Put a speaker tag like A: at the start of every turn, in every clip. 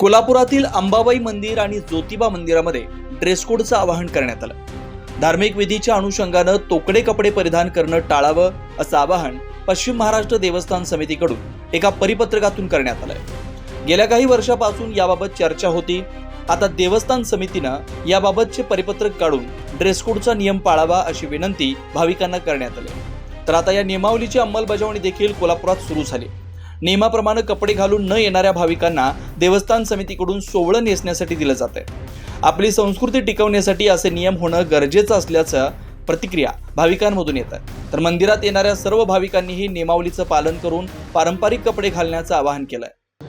A: कोल्हापुरातील अंबाबाई मंदिर आणि ज्योतिबा मंदिरामध्ये ड्रेस कोडचं आवाहन करण्यात आलं. धार्मिक विधीच्या अनुषंगानं तोकडे कपडे परिधान करणं टाळावं असं आवाहन पश्चिम महाराष्ट्र देवस्थान समितीकडून एका परिपत्रकातून करण्यात आलंय. गेल्या काही वर्षापासून याबाबत चर्चा होती. आता देवस्थान समितीनं याबाबतचे परिपत्रक काढून ड्रेस कोडचा नियम पाळावा अशी विनंती भाविकांना करण्यात आली. तर आता या नियमावलीची अंमलबजावणी देखील कोल्हापुरात सुरू झाली. नियमाप्रमाणे कपडे घालून न येणाऱ्या भाविकांना देवस्थान समितीकडून सोवळं नेसण्यासाठी दिलं जातं आहे आपली संस्कृती टिकवण्यासाठी असे नियम होणं गरजेचं असल्याचं प्रतिक्रिया भाविकांमधून येत आहे. तर मंदिरात येणाऱ्या सर्व भाविकांनीही नियमावलीचं पालन करून पारंपरिक कपडे घालण्याचं आवाहन केलंय.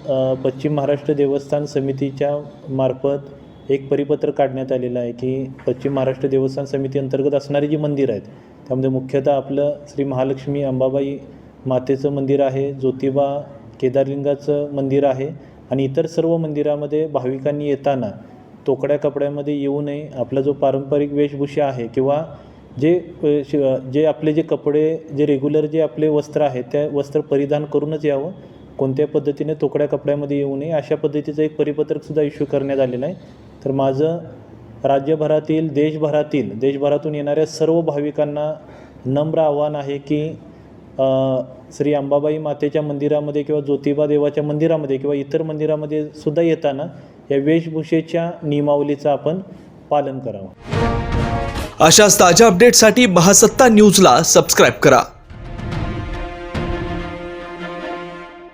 B: आहे पश्चिम महाराष्ट्र देवस्थान समितीच्या मार्फत एक परिपत्र काढण्यात आलेलं आहे की पश्चिम महाराष्ट्र देवस्थान समिती अंतर्गत असणारी जी मंदिरं आहेत त्यामध्ये मुख्यतः आपलं श्री महालक्ष्मी अंबाबाई मातेचं मंदिर आहे ज्योतिबा केदारलिंगाचं मंदिर आहे आणि इतर सर्व मंदिरामध्ये भाविकांनी येताना तोकड्या कपड्यामध्ये येऊ नये. आपला जो पारंपरिक वेशभूषा आहे किंवा जे शि जे आपले जे कपडे जे रेग्युलर जे आपले वस्त्र आहे त्या वस्त्र परिधान करूनच यावं. कोणत्या पद्धतीने तोकड्या कपड्यामध्ये येऊ नये अशा पद्धतीचं एक परिपत्रकसुद्धा इश्यू करण्यात आलेलं आहे. तर माझं राज्यभरातील देशभरातील देशभरातून येणाऱ्या सर्व भाविकांना नम्र आव्हान आहे की श्री अंबाबाई मातेच्या मंदिरामध्ये किंवा ज्योतिबा देवाच्या मंदिरामध्ये किंवा इतर मंदिरामध्ये सुद्धा येताना या वेशभूषेच्या नियमावलीचं आपण पालन करावं.
A: अशाच ताज्या अपडेटसाठी महासत्ता न्यूजला सबस्क्राईब करा.